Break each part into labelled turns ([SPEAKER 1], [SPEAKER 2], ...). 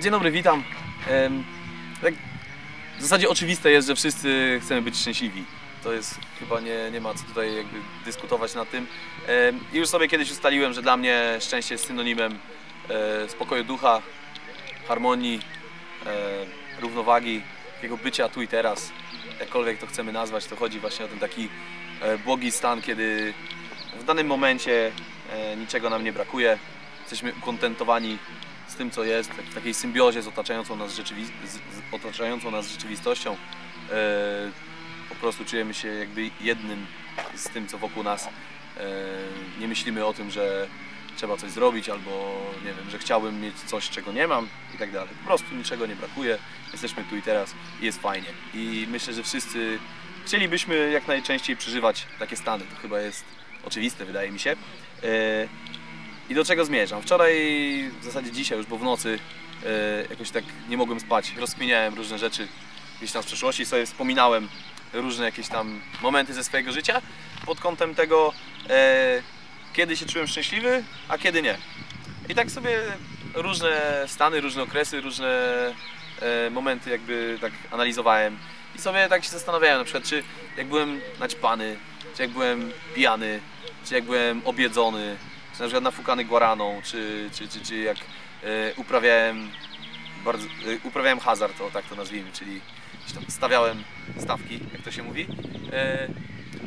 [SPEAKER 1] Dzień dobry, witam. Tak, w zasadzie oczywiste jest, że wszyscy chcemy być szczęśliwi. To jest chyba nie, nie ma co tutaj jakby dyskutować nad tym. I już sobie kiedyś ustaliłem, że dla mnie szczęście jest synonimem e, spokoju ducha, harmonii, e, równowagi, takiego bycia tu i teraz. Jakkolwiek to chcemy nazwać, to chodzi właśnie o ten taki e, błogi stan, kiedy w danym momencie niczego nam nie brakuje. Jesteśmy ukontentowani z tym, co jest, w takiej symbiozie z otaczającą nas, rzeczywi- z, otaczającą nas rzeczywistością. E, po prostu czujemy się jakby jednym z tym, co wokół nas. E, nie myślimy o tym, że trzeba coś zrobić albo nie wiem, że chciałbym mieć coś, czego nie mam i tak dalej. Po prostu niczego nie brakuje, jesteśmy tu i teraz i jest fajnie. I myślę, że wszyscy chcielibyśmy jak najczęściej przeżywać takie stany. To chyba jest oczywiste, wydaje mi się. E, I do czego zmierzam? Wczoraj, w zasadzie dzisiaj już, bo w nocy e, jakoś tak nie mogłem spać. Rozkminiałem różne rzeczy gdzieś tam z przeszłości, sobie wspominałem różne jakieś tam momenty ze swojego życia pod kątem tego, e, kiedy się czułem szczęśliwy, a kiedy nie. I tak sobie różne stany, różne okresy, różne e, momenty jakby tak analizowałem i sobie tak się zastanawiałem na przykład, czy jak byłem naćpany, czy jak byłem pijany, czy jak byłem obiedzony, na przykład nafukany guaraną, czy, czy, czy, czy jak e, uprawiałem bardzo, e, uprawiałem hazard, o tak to nazwijmy, czyli stawiałem stawki, jak to się mówi. E,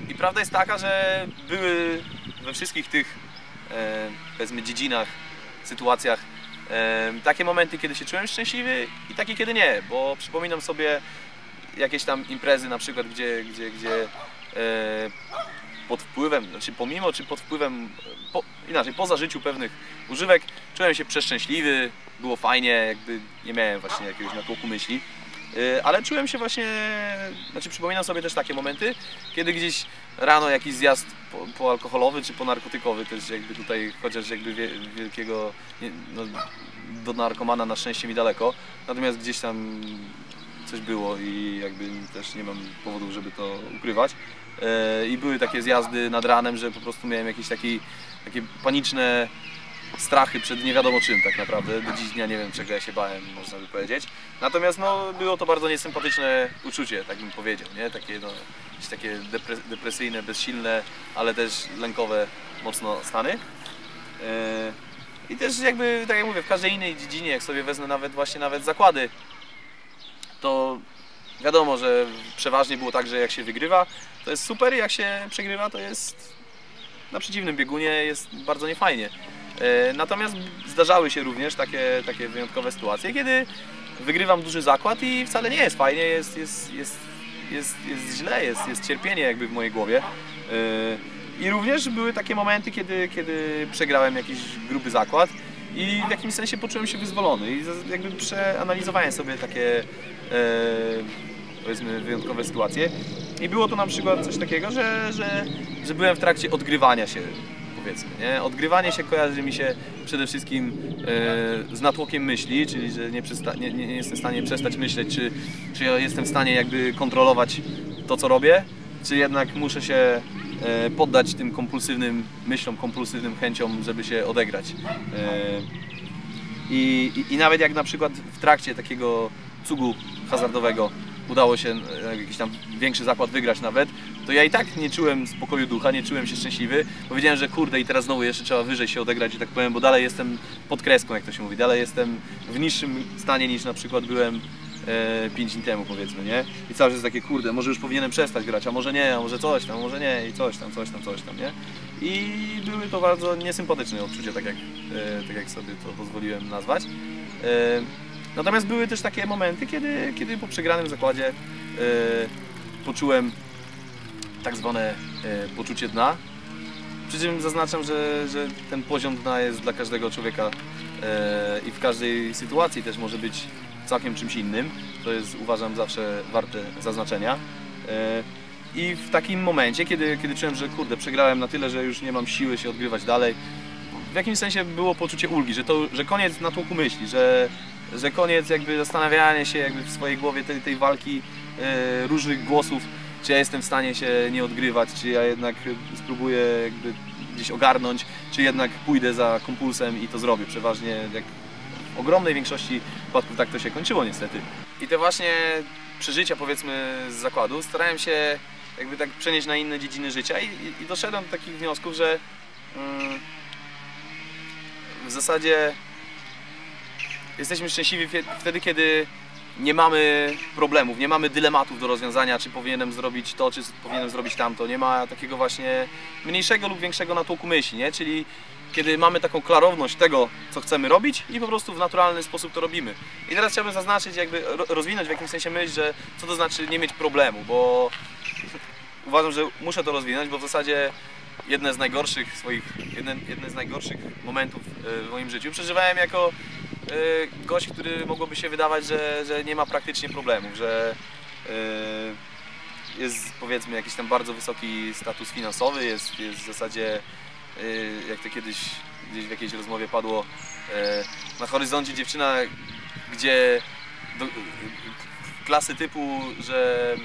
[SPEAKER 1] I prawda jest taka, że były we wszystkich tych e, powiedzmy dziedzinach, sytuacjach e, takie momenty, kiedy się czułem szczęśliwy i takie, kiedy nie, bo przypominam sobie jakieś tam imprezy na przykład, gdzie, gdzie, gdzie e, pod wpływem, znaczy pomimo czy pod wpływem, po, inaczej, po zażyciu pewnych używek czułem się przeszczęśliwy, było fajnie, jakby nie miałem właśnie jakiegoś natłoku myśli. Y, Ale czułem się właśnie, znaczy przypominam sobie też takie momenty, kiedy gdzieś rano jakiś zjazd po, poalkoholowy czy ponarkotykowy też jakby tutaj, chociaż jakby wie, wielkiego, no, do narkomana na szczęście mi daleko, natomiast gdzieś tam coś było i jakby też nie mam powodów, żeby to ukrywać. E, I były takie zjazdy nad ranem, że po prostu miałem jakieś taki, takie paniczne strachy przed nie wiadomo czym tak naprawdę. Do dziś dnia nie wiem czego ja się bałem, można by powiedzieć. Natomiast no, było to bardzo niesympatyczne uczucie, tak bym powiedział, nie? Takie, no, takie depre, depresyjne, bezsilne, ale też lękowe mocno stany. E, I też jakby, tak jak mówię, w każdej innej dziedzinie, jak sobie wezmę nawet właśnie nawet zakłady, to wiadomo, że przeważnie było tak, że jak się wygrywa, to jest super, jak się przegrywa, to jest na przeciwnym biegunie, jest bardzo niefajnie. E, Natomiast zdarzały się również takie, takie wyjątkowe sytuacje, kiedy wygrywam duży zakład i wcale nie jest fajnie, jest, jest, jest, jest, jest źle, jest, jest cierpienie jakby w mojej głowie. E, I również były takie momenty, kiedy, kiedy przegrałem jakiś gruby zakład i w jakimś sensie poczułem się wyzwolony i jakby przeanalizowałem sobie takie powiedzmy wyjątkowe sytuacje i było to na przykład coś takiego, że, że, że byłem w trakcie odgrywania się powiedzmy, nie? Odgrywanie się kojarzy mi się przede wszystkim e, z natłokiem myśli, czyli że nie, nie, nie, nie jestem w stanie przestać myśleć, czy, czy ja jestem w stanie jakby kontrolować to, co robię, czy jednak muszę się e, poddać tym kompulsywnym myślom, kompulsywnym chęciom, żeby się odegrać. E, i, I nawet jak na przykład w trakcie takiego cugu hazardowego udało się e, jakiś tam większy zakład wygrać nawet, to ja i tak nie czułem spokoju ducha, nie czułem się szczęśliwy. Powiedziałem, że kurde i teraz znowu jeszcze trzeba wyżej się odegrać, że tak powiem, bo dalej jestem pod kreską, jak to się mówi. Dalej jestem w niższym stanie niż na przykład byłem 5 dni temu powiedzmy, nie? I cały czas jest takie, kurde, może już powinienem przestać grać, a może nie, a może coś tam, może nie i coś tam, coś tam, coś tam, nie? I były to bardzo niesympatyczne odczucia, tak jak, e, tak jak sobie to pozwoliłem nazwać. E, Natomiast były też takie momenty, kiedy, kiedy po przegranym zakładzie e, poczułem tak zwane e, poczucie dna. Przy czym zaznaczam, że, że ten poziom dna jest dla każdego człowieka e, i w każdej sytuacji też może być całkiem czymś innym. To jest uważam zawsze warte zaznaczenia. I w takim momencie, kiedy, kiedy czułem, że kurde, przegrałem na tyle, że już nie mam siły się odgrywać dalej, w jakimś sensie było poczucie ulgi, że, to, że koniec natłoku myśli, że, że koniec jakby zastanawiania się jakby w swojej głowie tej, tej walki e, różnych głosów, czy ja jestem w stanie się nie odgrywać, czy ja jednak spróbuję jakby gdzieś ogarnąć, czy jednak pójdę za kompulsem i to zrobię. Przeważnie jak ogromnej większości przypadków tak to się kończyło niestety. I te właśnie przeżycia powiedzmy z zakładu starałem się jakby tak przenieść na inne dziedziny życia i, i, i doszedłem do takich wniosków, że mm, w zasadzie jesteśmy szczęśliwi wtedy, kiedy nie mamy problemów, nie mamy dylematów do rozwiązania, czy powinienem zrobić to, czy powinienem zrobić tamto. Nie ma takiego właśnie mniejszego lub większego natłoku myśli, nie? Czyli kiedy mamy taką klarowność tego, co chcemy robić i po prostu w naturalny sposób to robimy. I teraz chciałbym zaznaczyć, jakby ro- rozwinąć w jakimś sensie myśl, że co to znaczy nie mieć problemu, bo uważam, że muszę to rozwinąć, bo w zasadzie jedne z najgorszych swoich, jedne, jedne z najgorszych momentów e, w moim życiu przeżywałem jako e, gość, który mogłoby się wydawać, że, że nie ma praktycznie problemów, że e, jest powiedzmy jakiś tam bardzo wysoki status finansowy, jest, jest w zasadzie jak to kiedyś gdzieś w jakiejś rozmowie padło na horyzoncie dziewczyna, gdzie do, klasy typu, że,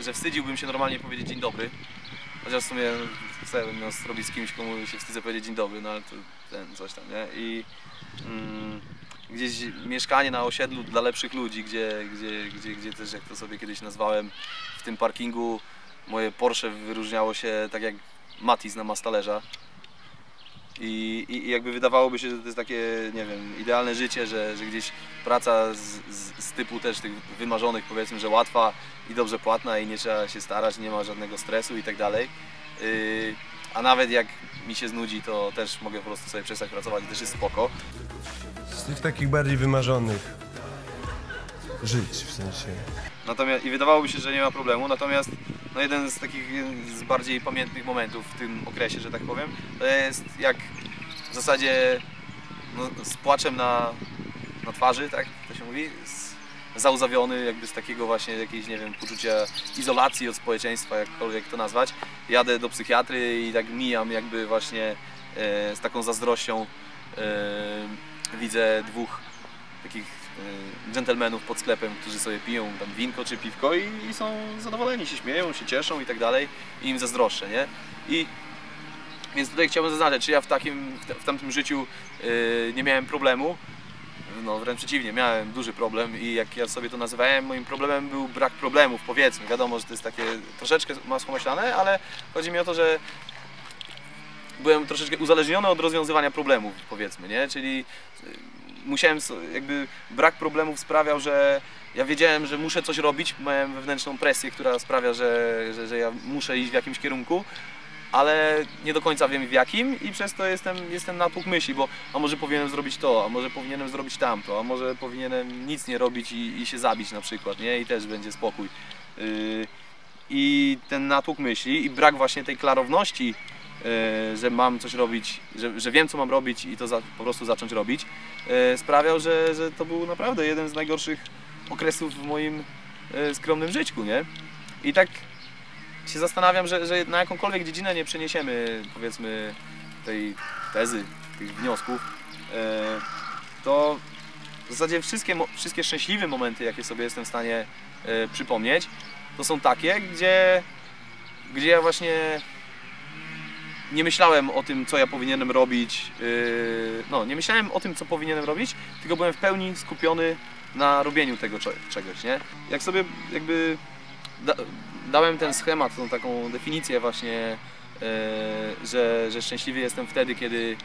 [SPEAKER 1] że wstydziłbym się normalnie powiedzieć dzień dobry. Chociaż w sumie co bym miał zrobić z kimś, komu się wstydzę powiedzieć dzień dobry, no ale to ten coś tam, nie? I mm, gdzieś mieszkanie na osiedlu dla lepszych ludzi, gdzie, gdzie, gdzie, gdzie też jak to sobie kiedyś nazwałem, w tym parkingu moje Porsche wyróżniało się tak jak Matiz na mastalerza. I, i, I jakby wydawałoby się, że to jest takie, nie wiem, idealne życie, że, że gdzieś praca z, z, z typu też tych wymarzonych, powiedzmy, że łatwa i dobrze płatna i nie trzeba się starać, nie ma żadnego stresu i tak dalej. Yy, a nawet jak mi się znudzi, to też mogę po prostu sobie przestać pracować też jest spoko.
[SPEAKER 2] Z tych takich bardziej wymarzonych żyć w sensie.
[SPEAKER 1] Natomiast, I wydawałoby się, że nie ma problemu, natomiast no jeden z takich z bardziej pamiętnych momentów w tym okresie, że tak powiem, to jest jak w zasadzie no, z płaczem na, na twarzy, tak to się mówi, z, załzawiony jakby z takiego właśnie jakiejś, nie wiem, poczucia izolacji od społeczeństwa, jakkolwiek to nazwać. Jadę do psychiatry i tak mijam jakby właśnie e, z taką zazdrością e, widzę dwóch takich e, dżentelmenów pod sklepem, którzy sobie piją tam winko czy piwko i, i są zadowoleni, się śmieją, się cieszą i tak dalej i im zazdroszczę, nie? I więc tutaj chciałbym zaznaczyć, czy ja w takim, w, w tamtym życiu yy, nie miałem problemu. No wręcz przeciwnie, miałem duży problem i jak ja sobie to nazywałem, moim problemem był brak problemów, powiedzmy. Wiadomo, że to jest takie troszeczkę masło maślane, ale chodzi mi o to, że byłem troszeczkę uzależniony od rozwiązywania problemów, powiedzmy, nie? Czyli y, musiałem, jakby brak problemów sprawiał, że ja wiedziałem, że muszę coś robić, miałem wewnętrzną presję, która sprawia, że, że, że ja muszę iść w jakimś kierunku, ale nie do końca wiem w jakim i przez to jestem, jestem natłok myśli, bo a może powinienem zrobić to, a może powinienem zrobić tamto, a może powinienem nic nie robić i, i się zabić na przykład, nie? I też będzie spokój. Yy, I ten natłok myśli i brak właśnie tej klarowności, yy, że mam coś robić, że, że wiem co mam robić i to za, po prostu zacząć robić, yy, sprawiał, że, że to był naprawdę jeden z najgorszych okresów w moim yy, skromnym życiu, nie? I tak się zastanawiam, że, że na jakąkolwiek dziedzinę nie przeniesiemy powiedzmy tej tezy, tych wniosków, e, to w zasadzie wszystkie, wszystkie szczęśliwe momenty, jakie sobie jestem w stanie e, przypomnieć, to są takie, gdzie, gdzie ja właśnie nie myślałem o tym, co ja powinienem robić, yy, no nie myślałem o tym, co powinienem robić, tylko byłem w pełni skupiony na robieniu tego cze- czegoś, nie? Jak sobie jakby dałem ten schemat, tą taką definicję właśnie, e, że, że szczęśliwy jestem wtedy, kiedy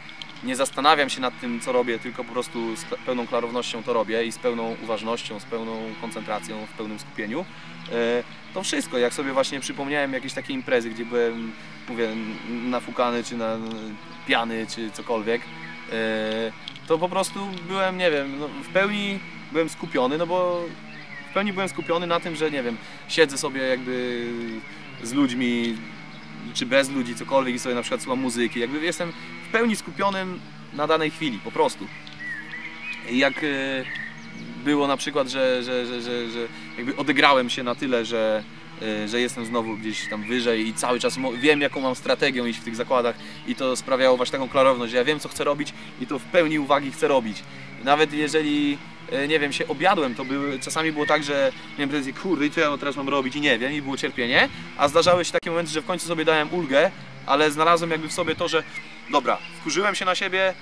[SPEAKER 1] nie zastanawiam się nad tym, co robię, tylko po prostu z pełną klarownością to robię i z pełną uważnością, z pełną koncentracją, w pełnym skupieniu. E, To wszystko, jak sobie właśnie przypomniałem jakieś takie imprezy, gdzie byłem, mówię, nafukany, czy na piany, czy cokolwiek, e, to po prostu byłem, nie wiem, no, w pełni byłem skupiony, no bo pełni byłem skupiony na tym, że nie wiem, siedzę sobie jakby z ludźmi, czy bez ludzi, cokolwiek i sobie na przykład słucham muzyki. Jakby jestem w pełni skupionym na danej chwili, po prostu. Jak e, było na przykład, że, że, że, że, że jakby odegrałem się na tyle, że, e, że jestem znowu gdzieś tam wyżej i cały czas wiem, jaką mam strategię iść w tych zakładach i to sprawiało właśnie taką klarowność, że ja wiem, co chcę robić i to w pełni uwagi chcę robić. Nawet jeżeli nie wiem, się objadłem, to były, czasami było tak, że miałem pretensje, kurde, i co ja teraz mam robić i nie wiem, i było cierpienie, a zdarzały się takie momenty, że w końcu sobie dałem ulgę, ale znalazłem jakby w sobie to, że dobra, wkurzyłem się na siebie,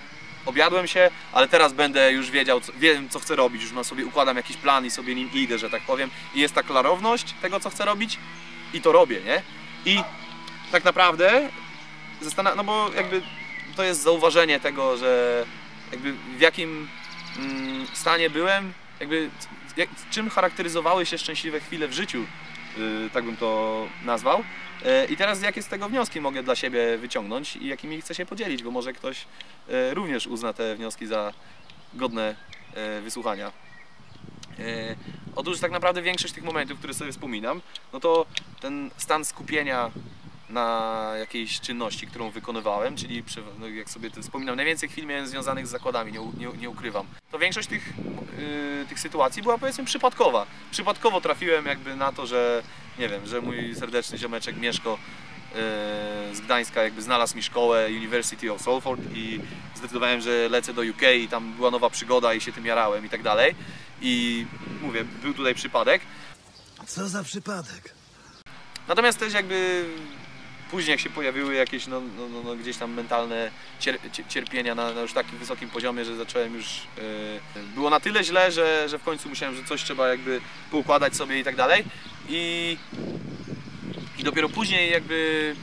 [SPEAKER 1] objadłem się, ale teraz będę już wiedział, co, wiem co chcę robić, już mam sobie układam jakiś plan i sobie nim idę, że tak powiem. I jest ta klarowność tego, co chcę robić i to robię, nie? I tak naprawdę zastanawiam, no bo jakby to jest zauważenie tego, że jakby w jakim stanie byłem, jakby jak, czym charakteryzowały się szczęśliwe chwile w życiu, yy, tak bym to nazwał. Yy, I teraz jakie z tego wnioski mogę dla siebie wyciągnąć i jakimi chcę się podzielić, bo może ktoś yy, również uzna te wnioski za godne yy, wysłuchania. Otóż tak naprawdę większość tych momentów, które sobie wspominam, no to ten stan skupienia na jakiejś czynności, którą wykonywałem, czyli no jak sobie wspominam, najwięcej chwil miałem związanych z zakładami, nie, nie, nie ukrywam. To większość tych, yy, tych sytuacji była powiedzmy przypadkowa. Przypadkowo trafiłem jakby na to, że nie wiem, że mój serdeczny ziomeczek Mieszko yy, z Gdańska jakby znalazł mi szkołę University of Salford i zdecydowałem, że lecę do UK i tam była nowa przygoda i się tym jarałem i tak dalej. I mówię, był tutaj przypadek.
[SPEAKER 2] Co za przypadek?
[SPEAKER 1] Natomiast też jakby później jak się pojawiły jakieś no, no, no, no, gdzieś tam mentalne cier, cie- cierpienia na, na już takim wysokim poziomie, że zacząłem już... Yy, było na tyle źle, że, że w końcu musiałem, że coś trzeba jakby poukładać sobie i tak dalej. I, i dopiero później jakby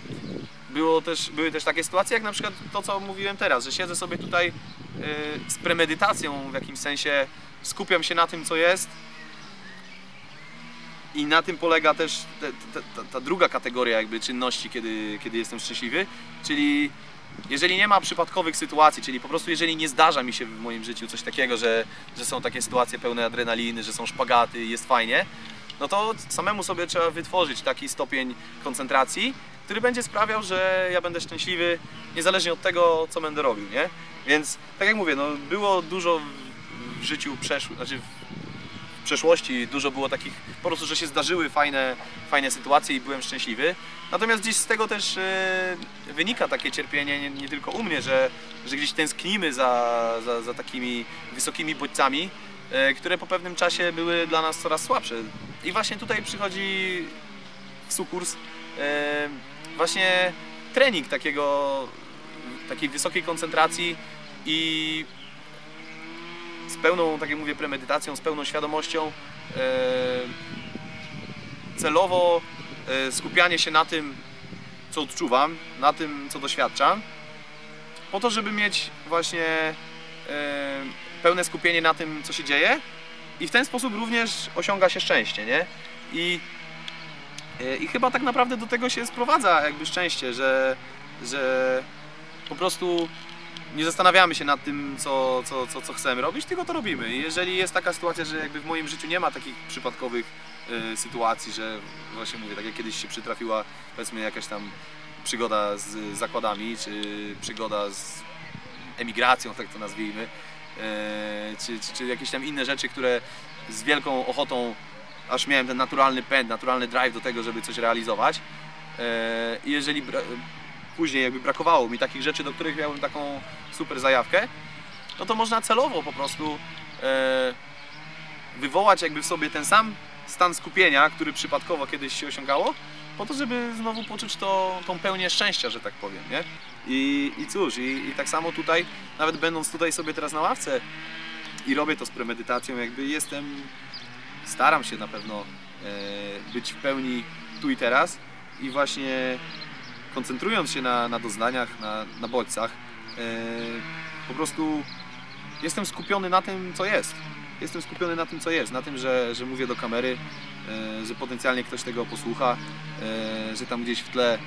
[SPEAKER 1] było też, były też takie sytuacje, jak na przykład to, co mówiłem teraz, że siedzę sobie tutaj yy, z premedytacją w jakimś sensie, skupiam się na tym, co jest, i na tym polega też te, te, ta, ta druga kategoria jakby czynności, kiedy, kiedy jestem szczęśliwy, czyli jeżeli nie ma przypadkowych sytuacji, czyli po prostu jeżeli nie zdarza mi się w moim życiu coś takiego, że, że są takie sytuacje pełne adrenaliny, że są szpagaty jest fajnie, no to samemu sobie trzeba wytworzyć taki stopień koncentracji, który będzie sprawiał, że ja będę szczęśliwy niezależnie od tego, co będę robił, nie? Więc tak jak mówię, no było dużo w- życiu przeszłym, znaczy przeszłości dużo było takich, po prostu, że się zdarzyły fajne, fajne sytuacje i byłem szczęśliwy. Natomiast gdzieś z tego też e, wynika takie cierpienie, nie, nie tylko u mnie, że, że gdzieś tęsknimy za, za, za takimi wysokimi bodźcami, e, które po pewnym czasie były dla nas coraz słabsze. I właśnie tutaj przychodzi w sukurs e, właśnie trening takiego, takiej wysokiej koncentracji i z pełną, tak jak mówię, premedytacją, z pełną świadomością, e, celowo e, skupianie się na tym, co odczuwam, na tym, co doświadczam, po to, żeby mieć właśnie e, pełne skupienie na tym, co się dzieje i w ten sposób również osiąga się szczęście, nie? I, i chyba tak naprawdę do tego się sprowadza jakby szczęście, że, że po prostu nie zastanawiamy się nad tym, co, co, co, co chcemy robić, tylko to robimy. Jeżeli jest taka sytuacja, że jakby w moim życiu nie ma takich przypadkowych e, sytuacji, że właśnie mówię, tak jak kiedyś się przytrafiła powiedzmy jakaś tam przygoda z zakładami, czy przygoda z emigracją, tak to nazwijmy, e, czy, czy, czy jakieś tam inne rzeczy, które z wielką ochotą aż miałem ten naturalny pęd, naturalny drive do tego, żeby coś realizować. I jeżeli później jakby brakowało mi takich rzeczy, do których miałem taką super zajawkę, no to można celowo po prostu e, wywołać jakby w sobie ten sam stan skupienia, który przypadkowo kiedyś się osiągało, po to, żeby znowu poczuć to, tą pełnię szczęścia, że tak powiem, nie? I, i cóż, i, i tak samo tutaj, nawet będąc tutaj sobie teraz na ławce i robię to z premedytacją, jakby jestem, staram się na pewno e, być w pełni tu i teraz i właśnie koncentrując się na, na doznaniach, na, na bodźcach, e, po prostu jestem skupiony na tym, co jest. Jestem skupiony na tym, co jest, na tym, że, że mówię do kamery, e, że potencjalnie ktoś tego posłucha, e, że tam gdzieś w tle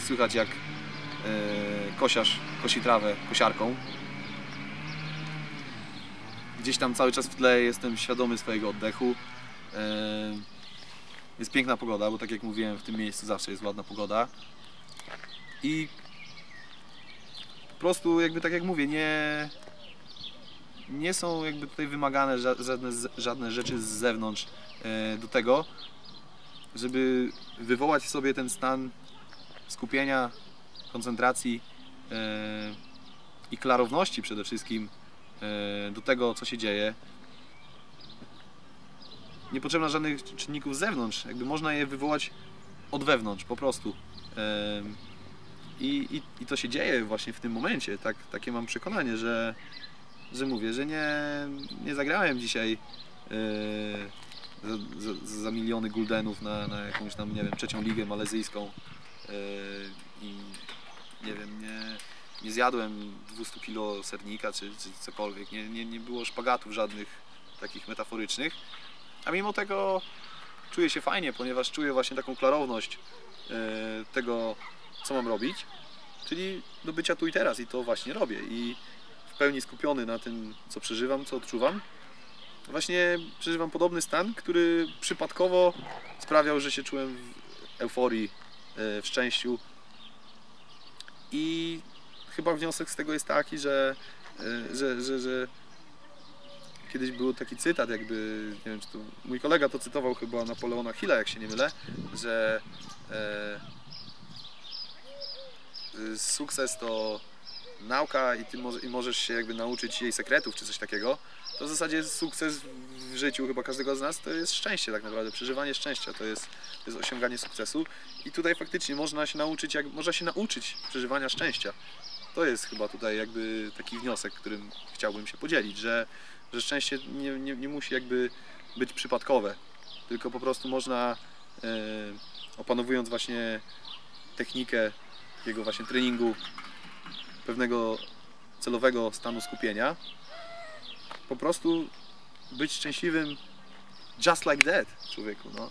[SPEAKER 1] słychać jak kosiarz kosi trawę kosiarką. Gdzieś tam cały czas w tle jestem świadomy swojego oddechu. Jest piękna pogoda, bo tak jak mówiłem, w tym miejscu zawsze jest ładna pogoda. I po prostu jakby tak jak mówię, nie, nie są jakby tutaj wymagane ża- żadne, żadne rzeczy z zewnątrz e, do tego, żeby wywołać w sobie ten stan skupienia, koncentracji e, i klarowności przede wszystkim e, do tego, co się dzieje. Nie potrzeba żadnych czynników z zewnątrz, jakby można je wywołać od wewnątrz po prostu. I, i, I to się dzieje właśnie w tym momencie. Tak, takie mam przekonanie, że, że mówię, że nie, nie zagrałem dzisiaj yy, za, za, za miliony guldenów na, na jakąś tam, nie wiem, trzecią ligę malezyjską yy, i nie wiem, nie, nie zjadłem 200 kilo sernika czy, czy cokolwiek. Nie, nie, nie było szpagatów żadnych takich metaforycznych. A mimo tego czuję się fajnie, ponieważ czuję właśnie taką klarowność yy, tego, co mam robić, czyli do bycia tu i teraz i to właśnie robię i w pełni skupiony na tym, co przeżywam, co odczuwam. Właśnie przeżywam podobny stan, który przypadkowo sprawiał, że się czułem w euforii, yy, w szczęściu i chyba wniosek z tego jest taki, że, yy, że, że, że kiedyś był taki cytat, jakby, nie wiem czy to mój kolega to cytował chyba Napoleona Hilla, jak się nie mylę, że e, sukces to nauka i ty może, i możesz się jakby nauczyć jej sekretów czy coś takiego, to w zasadzie sukces w życiu chyba każdego z nas to jest szczęście tak naprawdę, przeżywanie szczęścia to jest, to jest osiąganie sukcesu i tutaj faktycznie można się nauczyć, jak, można się nauczyć przeżywania szczęścia. To jest chyba tutaj jakby taki wniosek, którym chciałbym się podzielić, że, że szczęście nie, nie, nie musi jakby być przypadkowe, tylko po prostu można e, opanowując właśnie technikę takiego właśnie treningu pewnego celowego stanu skupienia po prostu być szczęśliwym just like that człowieku, no.